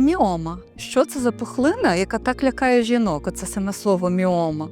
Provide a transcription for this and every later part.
Міома що це за пухлина, яка так лякає жінок? Оце саме слово міома.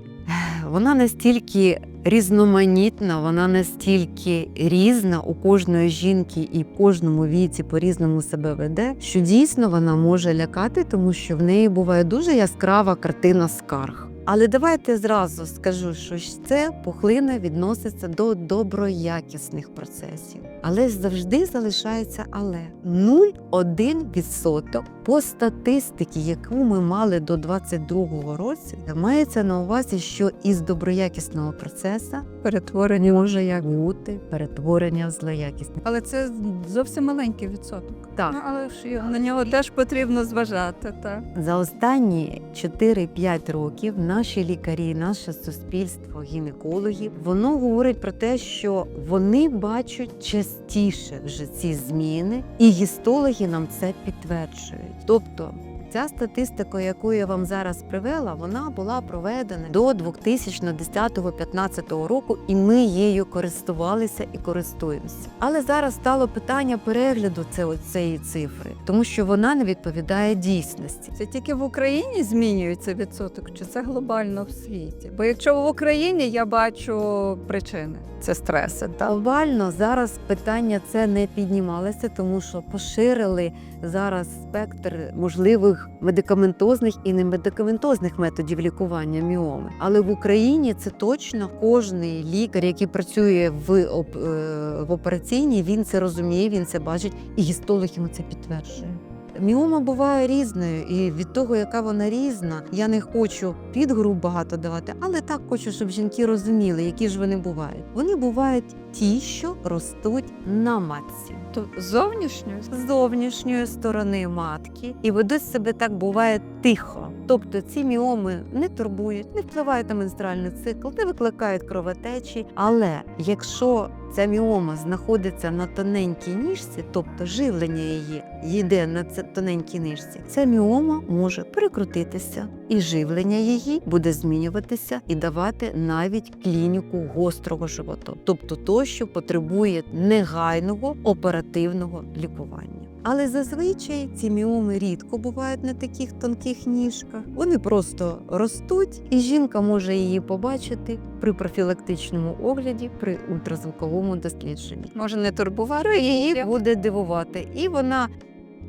Вона настільки різноманітна, вона настільки різна у кожної жінки і в кожному віці по-різному себе веде, що дійсно вона може лякати, тому що в неї буває дуже яскрава картина скарг. Але давайте зразу скажу, що це пухлина відноситься до доброякісних процесів. Але завжди залишається але 0,1% по статистиці, яку ми мали до 22-го року, мається на увазі, що із доброякісного процесу перетворення може як бути перетворення в злоякісне. Але це зовсім маленький відсоток. Так. Ну, але ж на нього теж потрібно зважати. Так. За останні 4-5 років наші лікарі, наше суспільство, гінекологи, воно говорить про те, що вони бачать частіше вже ці зміни, і гістологи нам це підтверджують. Тобто. Ця статистика, яку я вам зараз привела, вона була проведена до 2010-2015 року, і ми її користувалися і користуємося. Але зараз стало питання перегляду цієї цифри, тому що вона не відповідає дійсності. Це тільки в Україні змінюється відсоток, чи це глобально в світі? Бо якщо в Україні я бачу причини, це стреси. Так? Глобально зараз питання це не піднімалося, тому що поширили зараз спектр можливих медикаментозних і немедикаментозних методів лікування міоми. Але в Україні це точно кожний лікар, який працює в, е, в операційній, він це розуміє, він це бачить, і гістолог йому це підтверджує. Міома буває різною, і від того, яка вона різна, я не хочу підгруп багато давати, але так хочу, щоб жінки розуміли, які ж вони бувають. Вони бувають ті, що ростуть на матці. То зовнішньою З зовнішньої сторони матки і ведуть себе так буває тихо. Тобто ці міоми не турбують, не впливають на менструальний цикл, не викликають кровотечі. Але якщо ця міома знаходиться на тоненькій ніжці, тобто живлення її йде на тоненькій ніжці, ця міома може перекрутитися, і живлення її буде змінюватися і давати навіть клініку гострого животу, тобто то, що потребує негайного оперативного лікування. Але зазвичай ці міоми рідко бувають на таких тонких ніжках. Вони просто ростуть, і жінка може її побачити при профілактичному огляді, при ультразвуковому дослідженні. може не турбувати її буде дивувати. І вона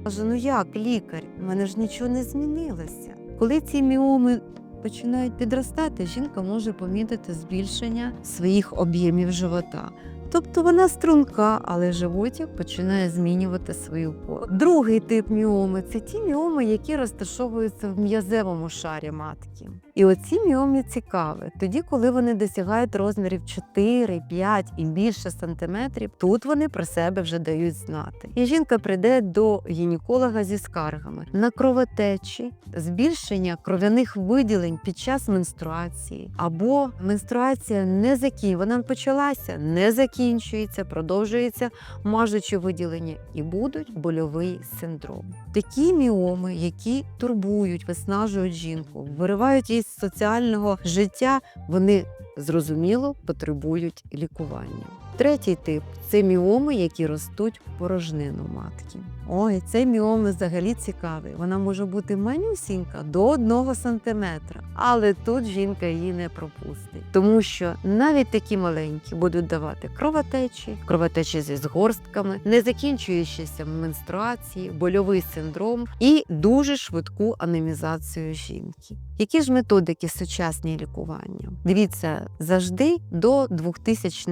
каже: ну як лікар, в мене ж нічого не змінилося. Коли ці міоми починають підростати, жінка може помітити збільшення своїх об'ємів живота. Тобто вона струнка, але животик починає змінювати свою форму. Другий тип міоми це ті міоми, які розташовуються в м'язевому шарі матки. І оці міоми цікаві. Тоді, коли вони досягають розмірів 4, 5 і більше сантиметрів, тут вони про себе вже дають знати. І жінка прийде до гінеколога зі скаргами на кровотечі, збільшення кров'яних виділень під час менструації, або менструація не закінчується, вона почалася, не закінчується, продовжується мажучі виділення, і будуть больовий синдром. Такі міоми, які турбують, виснажують жінку, виривають її з соціального життя, вони зрозуміло потребують лікування. Третій тип це міоми, які ростуть в порожнину матки. Ой, цей міоми взагалі цікавий. Вона може бути манюсінька до 1 сантиметра, але тут жінка її не пропустить, тому що навіть такі маленькі будуть давати кровотечі, кровотечі зі згорстками, не закінчуючися менструації, больовий синдром і дуже швидку анемізацію жінки. Які ж методики сучасні лікування? Дивіться, завжди до 2000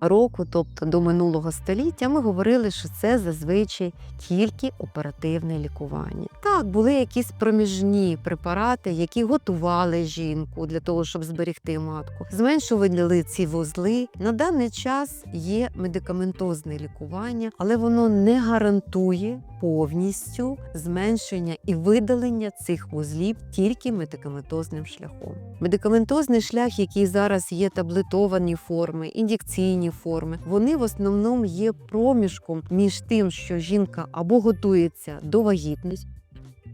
року, тобто до минулого століття, ми говорили, що це зазвичай тільки оперативне лікування. Так, були якісь проміжні препарати, які готували жінку для того, щоб зберегти матку, зменшували ці вузли. На даний час є медикаментозне лікування, але воно не гарантує повністю зменшення і видалення цих вузлів тільки медикаментозним шляхом. Медикаментозний шлях, який зараз є таблетовані форми, ін'єкційні форми, вони в основному є проміжком між тим, що жінка або готується до вагітності,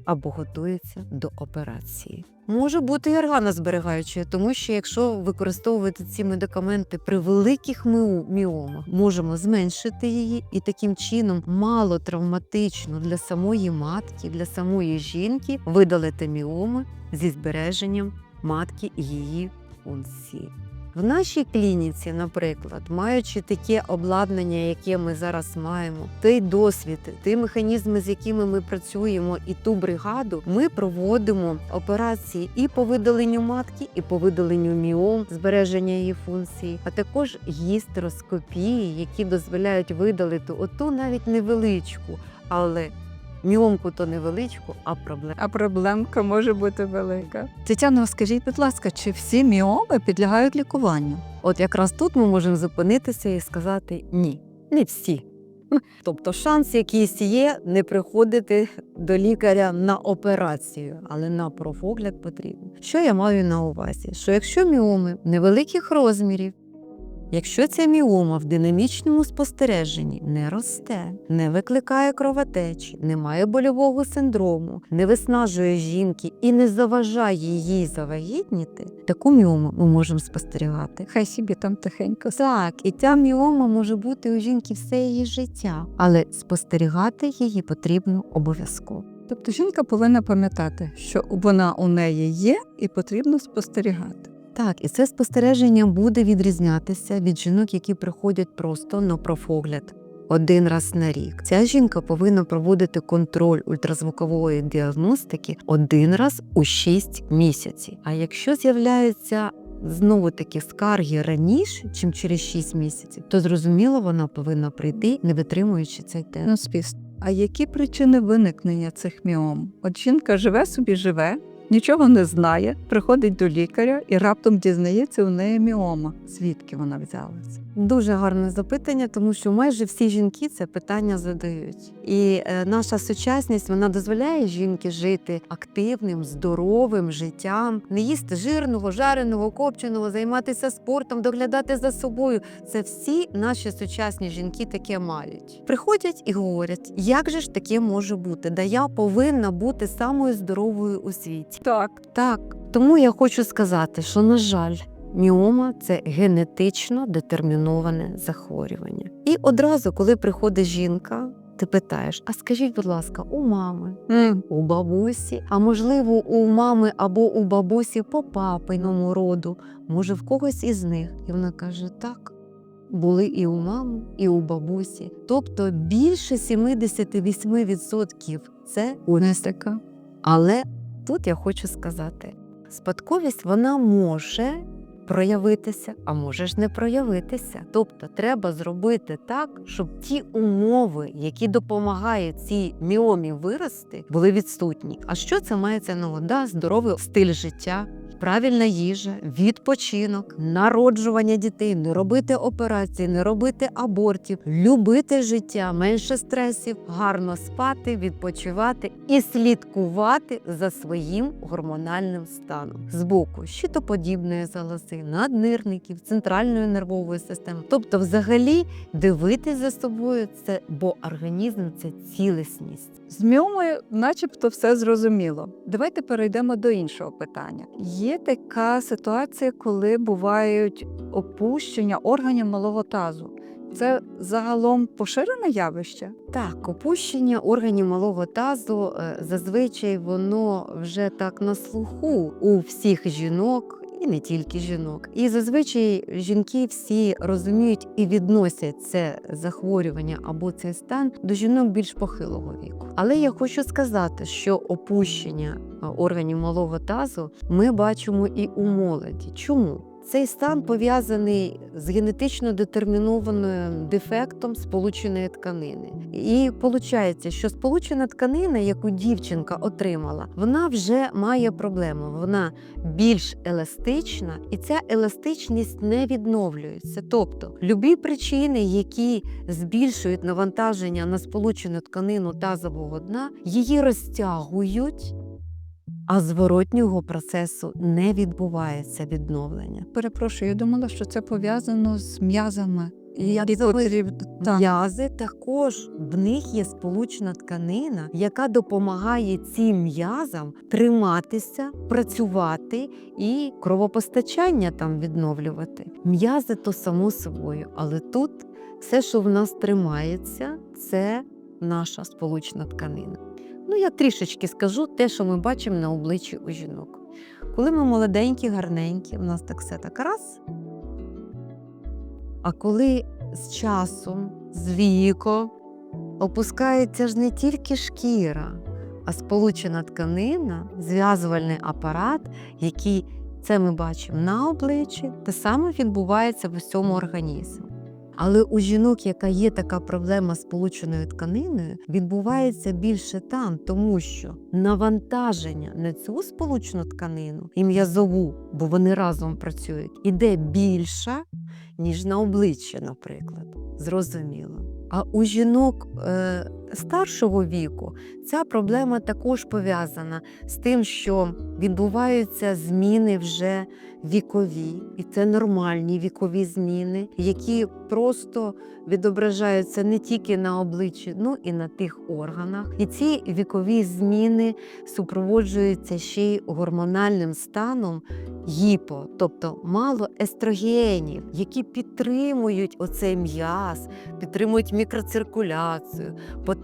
або готується до операції. Може бути і органозберігаючою, тому що якщо використовувати ці медикаменти при великих міомах, можемо зменшити її і таким чином мало травматично для самої матки, для самої жінки видалити міоми зі збереженням матки і її функції. В нашій клініці, наприклад, маючи таке обладнання, яке ми зараз маємо, той досвід, ті механізми, з якими ми працюємо, і ту бригаду, ми проводимо операції і по видаленню матки, і по видаленню міом, збереження її функції, а також гістероскопії, які дозволяють видалити оту навіть невеличку, але міомку то невеличку, а проблему. А проблемка може бути велика. Тетяно, скажіть, будь ласка, чи всі міоми підлягають лікуванню? От якраз тут ми можемо зупинитися і сказати ні, не всі. Тобто шанс якийсь є не приходити до лікаря на операцію, але на профогляд потрібно. Що я маю на увазі? Що якщо міоми невеликих розмірів, якщо ця міома в динамічному спостереженні не росте, не викликає кровотечі, не має больового синдрому, не виснажує жінки і не заважає їй завагітніти, таку міому ми можемо спостерігати. Хай собі там тихенько. Так, і ця міома може бути у жінки все її життя, але спостерігати її потрібно обов'язково. Тобто жінка повинна пам'ятати, що вона у неї є, і потрібно спостерігати. Так, і це спостереження буде відрізнятися від жінок, які приходять просто на профогляд. Один раз на рік ця жінка повинна проводити контроль ультразвукової діагностики один раз у 6 місяців. А якщо з'являються знову таки скарги раніше, чим через 6 місяців, то зрозуміло, вона повинна прийти, не витримуючи цей тест. Ну, звісно. А які причини виникнення цих міом? От жінка живе собі, живе, нічого не знає, приходить до лікаря і раптом дізнається, у неї міома. Звідки вона взялася? Дуже гарне запитання, тому що майже всі жінки це питання задають. І е, наша сучасність вона дозволяє жінки жити активним, здоровим життям, не їсти жирного, жареного, копченого, займатися спортом, доглядати за собою. Це всі наші сучасні жінки таке мають. Приходять і говорять, як же ж таке може бути? Да я повинна бути самою здоровою у світі. Так, Так, тому я хочу сказати, що, на жаль, міома це генетично детерміноване захворювання. І одразу, коли приходить жінка, ти питаєш: а скажіть, будь ласка, у мами, м, у бабусі, а можливо, у мами або у бабусі по папиному роду, може, в когось із них? І вона каже: так. Були і у мами, і у бабусі. Тобто більше 78% це унесика. але тут я хочу сказати: спадковість вона може проявитися, а може ж не проявитися. Тобто треба зробити так, щоб ті умови, які допомагають цій міомі вирости, були відсутні. А що це мається на вода? Да, здоровий стиль життя. Правильна їжа, відпочинок, народжування дітей, не робити операції, не робити абортів, любити життя, менше стресів, гарно спати, відпочивати і слідкувати за своїм гормональним станом з боку щитоподібної залози, наднирників, центральної нервової системи. Тобто, взагалі, дивитись за собою це, бо організм це цілісність. З міомою начебто все зрозуміло. Давайте перейдемо до іншого питання. Є така ситуація, коли бувають опущення органів малого тазу. Це загалом поширене явище? Так, опущення органів малого тазу е, зазвичай воно вже так на слуху у всіх жінок. І не тільки жінок. І зазвичай жінки всі розуміють і відносять це захворювання або цей стан до жінок більш похилого віку. Але я хочу сказати, що опущення е, органів малого тазу ми бачимо і у молоді. Чому? Цей стан пов'язаний з генетично детермінованим дефектом сполученої тканини. І виходить, що сполучена тканина, яку дівчинка отримала, вона вже має проблему. Вона більш еластична, і ця еластичність не відновлюється. Тобто, любі причини, які збільшують навантаження на сполучену тканину тазового дна, її розтягують. А зворотнього процесу не відбувається відновлення. Перепрошую, я думала, що це пов'язано з м'язами я. М'язи також в них є сполучна тканина, яка допомагає цим м'язам триматися, працювати і кровопостачання там відновлювати. М'язи то само собою, але тут все, що в нас тримається, це наша сполучна тканина. Ну, я трішечки скажу те, що ми бачимо на обличчі у жінок. Коли ми молоденькі, гарненькі, у нас так все так раз. А коли з часом, з віком опускається ж не тільки шкіра, а сполучена тканина, зв'язувальний апарат, який це ми бачимо на обличчі, те саме відбувається в усьому організмі. Але у жінок, яка є така проблема з сполученою тканиною, відбувається більше там, тому що навантаження на цю сполучну тканину і м'язову, бо вони разом працюють, іде більше, ніж на обличчя, наприклад. Зрозуміло. А у жінок е, старшого віку ця проблема також пов'язана з тим, що відбуваються зміни вже вікові, і це нормальні вікові зміни, які просто відображаються не тільки на обличчі, ну і на тих органах. І ці вікові зміни супроводжуються ще й гормональним станом гіпо, тобто мало естрогенів, які підтримують оцей м'яз, підтримують мікроциркуляцію,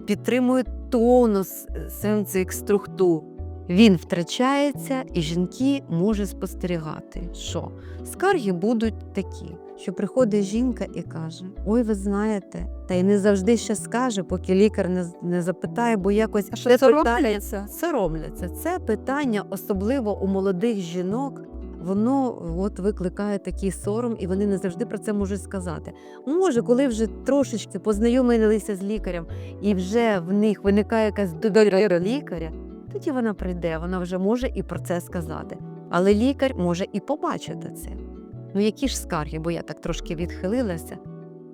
підтримують тонус е, цих структур. Він втрачається, і жінки може спостерігати, що скарги будуть такі, що приходить жінка і каже: Ой, ви знаєте, та й не завжди ще скаже, поки лікар не, не запитає, бо якось А це соромляться? соромляться. Це питання, особливо у молодих жінок. Воно от викликає такий сором, і вони не завжди про це можуть сказати. Може, коли вже трошечки познайомилися з лікарем, і вже в них виникає якась довіра до лікаря, тоді вона прийде, вона вже може і про це сказати. Але лікар може і побачити це. Ну які ж скарги, бо я так трошки відхилилася.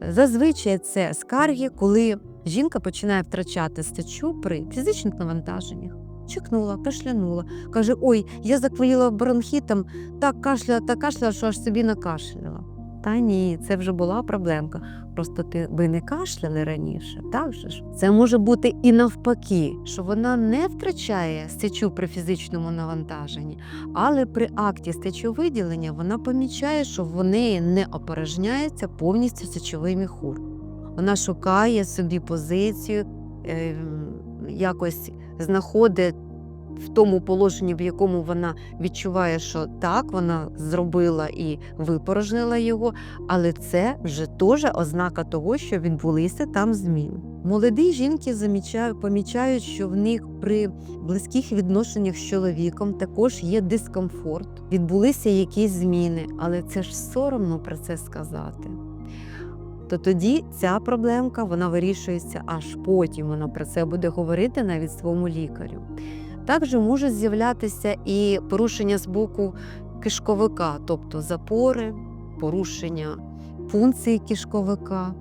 Зазвичай це скарги, коли жінка починає втрачати стачу при фізичних навантаженнях. Чекнула, кашлянула. Каже: Ой, я захворіла бронхітом, так кашляла та кашляла, що аж собі накашляла. Та ні, це вже була проблемка. Просто ти ви не кашляли раніше, так же ж? Це може бути і навпаки, що вона не втрачає стечу при фізичному навантаженні, але при акті стечовиділення вона помічає, що в неї не опорожняється повністю сечовий міхур. Вона шукає собі позицію, е, якось знаходить в тому положенні, в якому вона відчуває, що так, вона зробила і випорожнила його, але це вже теж ознака того, що відбулися там зміни. Молоді жінки помічають, що в них при близьких відношеннях з чоловіком також є дискомфорт, відбулися якісь зміни, але це ж соромно про це сказати. То тоді ця проблемка вона вирішується аж потім. Вона про це буде говорити навіть своєму лікарю. Також може з'являтися і порушення з боку кишковика, тобто запори, порушення функції кишковика.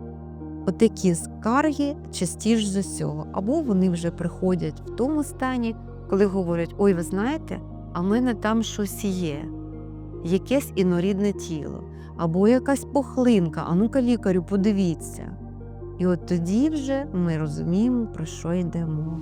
Отакі скарги частіше з усього. Або вони вже приходять в тому стані, коли говорять: ой, ви знаєте, а в мене там щось є, якесь інорідне тіло, або якась пухлинка, а ну-ка лікарю, подивіться. І от тоді вже ми розуміємо, про що йде мова.